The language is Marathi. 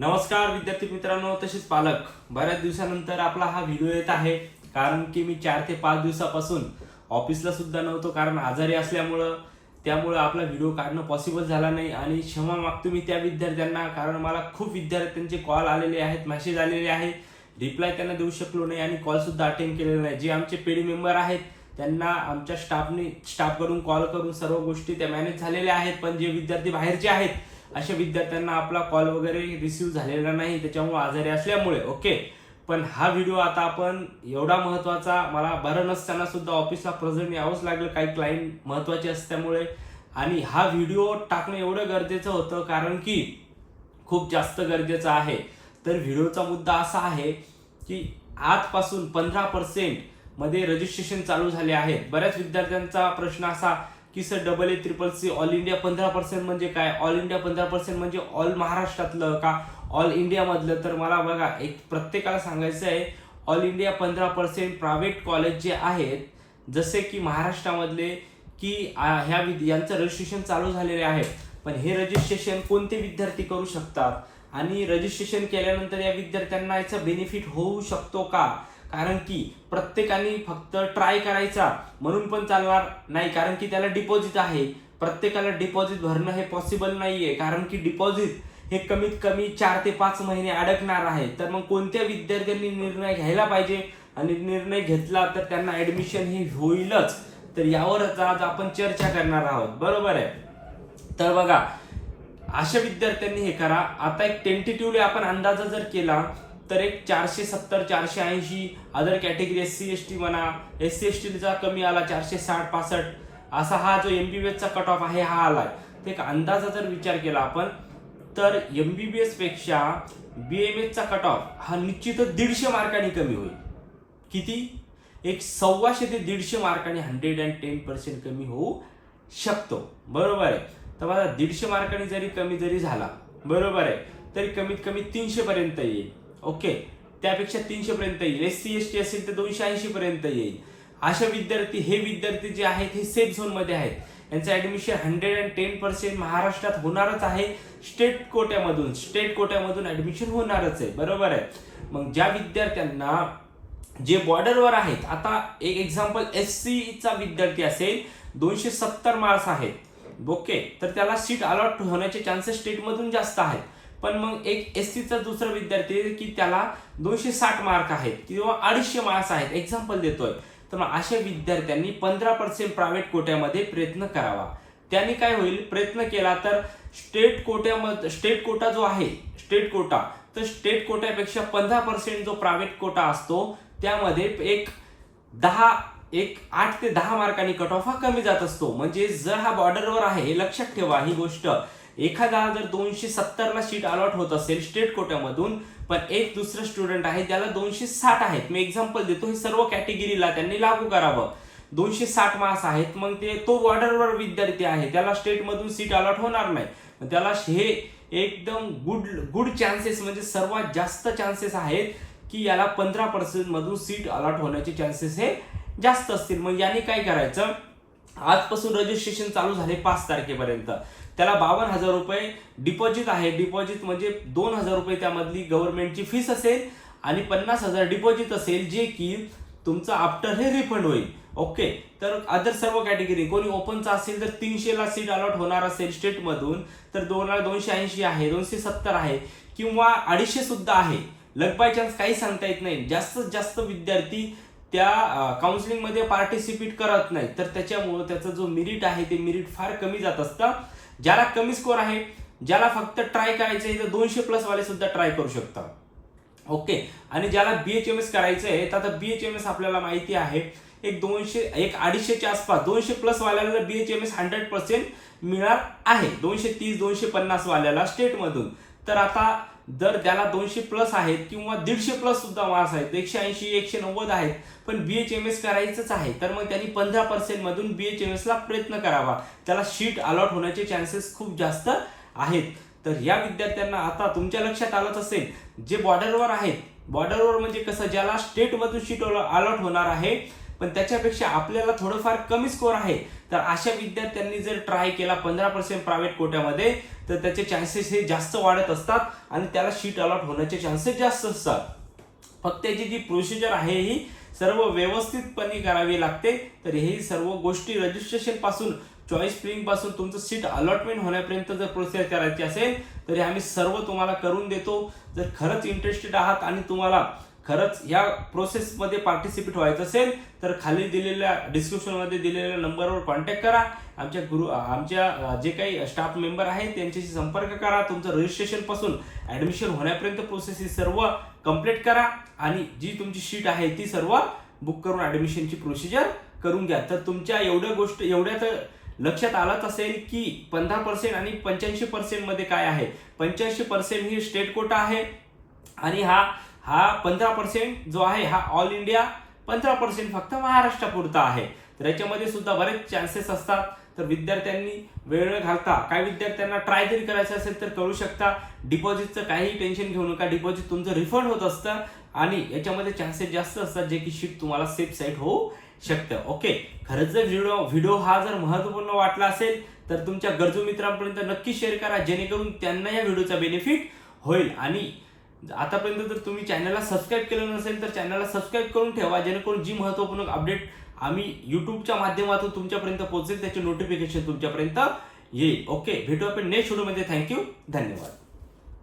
नमस्कार विद्यार्थी मित्रांनो तसेच पालक. बऱ्याच दिवसानंतर आपला हा व्हिडिओ येत आहे. कारण की मी चार ते पाच दिवसापासून ऑफिसला सुद्धा नव्हतो. कारण आजारी असल्यामुळं त्यामुळं आपला व्हिडिओ काढणं पॉसिबल झाला नाही. आणि क्षमा मागतो मी त्या विद्यार्थ्यांना. कारण मला खूप विद्यार्थ्यांचे कॉल आलेले आहेत मेसेज आलेले आहे. रिप्लाय त्यांना देऊ शकलो नाही आणि कॉलसुद्धा अटेंड केलेला नाही. जे आमचे पेडी मेंबर आहेत त्यांना आमच्या स्टाफने स्टाफकडून कॉल करून सर्व गोष्टी त्या मॅनेज झालेल्या आहेत. पण जे विद्यार्थी बाहेरचे आहेत अशा विद्यार्थ्यांना आपला कॉल वगैरे रिसिव्ह झालेला नाही त्याच्यामुळे आजारी असल्यामुळे ओके? पण हा व्हिडिओ आता आपण एवढा महत्त्वाचा मला बरं नसताना सुद्धा ऑफिसला प्रेझेंट यावंच लागलं काही क्लायंट महत्त्वाचे असल्यामुळे. आणि हा व्हिडिओ टाकणं एवढं गरजेचं होतं कारण की खूप जास्त गरजेचं आहे. तर व्हिडिओचा मुद्दा असा आहे की आजपासून पंधरा पर्सेंटमध्ये रजिस्ट्रेशन चालू झाले आहेत. बऱ्याच विद्यार्थ्यांचा प्रश्न असा की sir double A triple C all India पंधरा पर्सेंट म्हणजे काय? ऑल इंडिया पंधरा पर्सेंट म्हणजे ऑल महाराष्ट्रातलं का? ऑल इंडियामधलं तर मला बघा एक प्रत्येकाला सांगायचं आहे ऑल इंडिया पंधरा पर्सेंट प्रायव्हेट कॉलेज जे आहेत जसे की महाराष्ट्रामधले की ह्या विद यांचं रजिस्ट्रेशन चालू झालेले आहे पण हे रजिस्ट्रेशन कोणते विद्यार्थी करू शकतात? आणि रजिस्ट्रेशन केल्यानंतर या विद्यार्थ्यांना याचा बेनिफिट होऊ शकतो का? कारण की प्रत्येकाने फक्त ट्राय करायचा म्हणून पण चालणार नाही. कारण की त्याला डिपॉझिट आहे. प्रत्येकाला डिपॉझिट भरणं हे पॉसिबल नाही आहे कारण की डिपॉझिट हे कमीत कमी चार ते पाच महिने अडकणार आहे. तर मग कोणत्या विद्यार्थ्यांनी निर्णय घ्यायला पाहिजे? आणि निर्णय घेतला तर त्यांना ऍडमिशन हे होईलच. तर यावरच आज आपण चर्चा करणार आहोत. बरोबर आहे? तर बघा अशा विद्यार्थ्यांनी हे करा. आता एक टेंटेटिव्हली आपण अंदाजा जर केला तर एक चारशे सत्तर चारशे ऐंशी other category S C S T म्हणा एस सी एस टीचा कमी आला चारशे साठ पासष्ट. असा हा जो M B B cut off आहे हा आलाय. तर एक अंदाजा जर विचार केला आपण तर एम बी बी एसपेक्षा बी एम एसचा कट ऑफ हा निश्चितच दीडशे मार्कांनी कमी होईल. किती? एक सव्वाशे ते दीडशे मार्कांनी हंड्रेड अँड टेन पर्सेंट कमी होऊ शकतो. बरोबर आहे. तर माझा दीडशे मार्कांनी जरी कमी जरी झाला बरोबर आहे तरी कमीत कमी तीनशेपर्यंत येईल. ओके. त्यापेक्षा तीनशे पर्यंत येईल. एस सी एस टी असेल तर दोनशे ऐंशी पर्यंत येईल. अशा विद्यार्थी हे विद्यार्थी जे आहेत हे सेफ झोनमध्ये आहेत. यांचं admission hundred and ten percent महाराष्ट्रात होणारच आहे. स्टेट कोट्यामधून स्टेट कोट्यामधून ऍडमिशन होणारच आहे. बरोबर आहे? मग ज्या विद्यार्थ्यांना जे बॉर्डरवर आहेत आता एक एक्झाम्पल एस सीचा विद्यार्थी असेल दोनशे सत्तर मार्क्स आहेत. ओके. तर त्याला सीट अलॉट होण्याचे चान्सेस स्टेटमधून जास्त आहेत. पण मग एक एस सीचा दुसरा विद्यार्थी की त्याला दोनशे साठ मार्क आहेत किंवा अडीचशे मार्क्स आहेत. एक्झाम्पल देतोय. तर मग अशा विद्यार्थ्यांनी पंधरा पर्सेंट प्रायव्हेट कोट्यामध्ये प्रयत्न करावा. त्यांनी काय होईल? प्रयत्न केला तर स्टेट कोट्यामध्ये स्टेट कोटा जो आहे स्टेट कोटा तर स्टेट कोट्यापेक्षा पंधरा पर्सेंट जो प्रायव्हेट कोटा असतो त्यामध्ये एक दहा एक आठ ते दहा मार्कांनी कट ऑफ हा कमी जात असतो. म्हणजे जर हा बॉर्डरवर आहे हे लक्षात ठेवा ही गोष्ट. एखादा जर दोनशे सत्तरला सीट अलॉट होत असेल स्टेट कोट्यामधून पण एक दुसरं स्टुडंट आहे ज्याला दोनशे साठ आहेत. मी एक्झाम्पल देतो हे सर्व कॅटेगरीला त्यांनी लागू करावं. दोनशे साठ मार्क्स आहेत मग ते तो बॉर्डरवर विद्यार्थी आहे. त्याला स्टेटमधून सीट अलॉट होणार नाही. त्याला हे एकदम गुड गुड चान्सेस म्हणजे सर्वात जास्त चान्सेस आहेत की याला पंधरा पर्सेंटमधून सीट अलॉट होण्याचे चान्सेस हे जास्त असतील. मग याने काय करायचं? आजपासून रजिस्ट्रेशन चालू झाले पाच तारखेपर्यंत. त्याला बावन्न हजार रुपये डिपॉझिट आहे. डिपॉझिट म्हणजे दोन हजार रुपये त्यामधली गव्हर्नमेंटची फीस असेल आणि पन्नास हजार डिपॉझिट असेल जे की तुमचं आफ्टर हे रिफंड होईल. ओके तर अदर सर्व कॅटेगरी कोणी ओपनचा असेल तर तीनशेला सीट अलॉट होणार असेल स्टेटमधून तर दोन दोनशे ऐंशी आहे दोनशे सत्तर आहे किंवा अडीचशे सुद्धा आहे. लग बाय चान्स काही सांगता येत नाही. जास्तीत जास्त विद्यार्थी त्या काउन्सिलिंगमध्ये पार्टिसिपेट करत नाही तर त्याच्यामुळं त्याचा जो मिरिट आहे ते मिरिट फार कमी जात असतं. ज्याला कमी स्कोर आहे ज्याला फक्त ट्राय करायचं आहे तर दोनशे प्लस वाले सुद्धा ट्राय करू शकतात. ओके आणि ज्याला बीएचएम एस करायचं आहे तर आता बीएचएम एस आपल्याला माहिती आहे एक दोनशे एक अडीचशेच्या आसपास दोनशे प्लस वाल्याला बीएचएम एस हंड्रेड पर्सेंट मिळणार आहे. दोनशे तीस दोनशे पन्नास वाल्याला स्टेटमधून तर आता जर त्याला दोनशे प्लस आहेत किंवा दीडशे प्लस सुद्धा मार्क्स आहेत. एकशे ऐंशी एकशे नव्वद आहेत. पण बी एच एम एस करायचंच आहे. तर मग त्यांनी पंधरा पर्सेंट मधून एच एस ला प्रयत्न करावा. त्याला शीट अलॉट होण्याचे चान्सेस खूप जास्त आहेत. तर या विद्यार्थ्यांना आता तुमच्या लक्षात आलंच असेल जे बॉर्डरवर आहेत. बॉर्डरवर म्हणजे कसं? ज्याला स्टेटमधून शीट अलॉट होणार आहे पण त्याच्यापेक्षा आपल्याला थोडंफार कमी स्कोर आहे. तर अशा विद्यार्थ्यांनी जर ट्राय केला पंधरा पर्सेंट प्रायव्हेट कोट्यामध्ये तर त्याचे चान्सेस हे जास्त वाढत असतात आणि त्याला शीट अलॉट होण्याचे चान्सेस जास्त असतात. फक्त त्याची जी प्रोसिजर आहे ही सर्व व्यवस्थितपणे करावी लागते. तर ही सर्व गोष्टी रजिस्ट्रेशनपासून चॉईस स्प्रिंगपासून तुमचं सीट अलॉटमेंट होण्यापर्यंत जर प्रोसेस करायची असेल तर हे आम्ही सर्व तुम्हाला करून देतो. जर खरंच इंटरेस्टेड आहात आणि तुम्हाला खरंच या प्रोसेसमध्ये पार्टिसिपेट व्हायचं असेल तर खाली दिलेल्या डिस्क्रिप्शनमध्ये दिलेल्या नंबरवर कॉन्टॅक्ट करा. आमच्या गुरु आमच्या जे काही स्टाफ मेंबर आहेत त्यांच्याशी संपर्क करा. तुमचं रजिस्ट्रेशनपासून ॲडमिशन होण्यापर्यंत प्रोसेस ही सर्व कंप्लीट करा. आणि जी तुमची शीट आहे ती सर्व बुक करून ॲडमिशनची प्रोसिजर करून घ्या. तर तुमच्या एवढ्या गोष्ट एवढ्या तर लक्षात आलाच असेल की पंधरा पर्सेंट आणि पंच्याऐंशी पर्सेंटमध्ये काय आहे? पंच्याऐंशी पर्सेंट ही स्टेट कोटा आहे. आणि हा हा पंधरा पर्सेंट जो आहे हा ऑल इंडिया पंधरा पर्सेंट फक्त महाराष्ट्रापुरता आहे. तर याच्यामध्ये सुद्धा बरेच चान्सेस असतात. तर विद्यार्थ्यांनी वेळ न घालता काही विद्यार्थ्यांना ट्राय जरी करायचं असेल तर करू शकता. डिपॉझिटचं काहीही टेन्शन घेऊ नका. डिपॉझिट तुमचं रिफंड होत असतं आणि याच्यामध्ये चान्सेस जास्त असतात जे की शीट तुम्हाला सेफ साईट होऊ शकतं. ओके खरंच जर व्हिडिओ व्हिडिओ हा जर महत्त्वपूर्ण वाटला असेल तर तुमच्या गरजू मित्रांपर्यंत नक्की शेअर करा. जेणेकरून त्यांना या व्हिडिओचा बेनिफिट होईल. आणि आतापर्यंत जर तुम्ही चॅनलला सबस्क्राईब केलं नसेल तर चॅनलला सबस्क्राईब करून ठेवा जेणेकरून जी महत्त्वपूर्ण अपडेट आम्ही यूट्यूबच्या माध्यमातून तुमच्यापर्यंत पोहोचेल त्याचे नोटिफिकेशन तुमच्यापर्यंत येईल. ओके भेटू आपण नेक्स्ट व्हिडिओमध्ये थँक्यू धन्यवाद.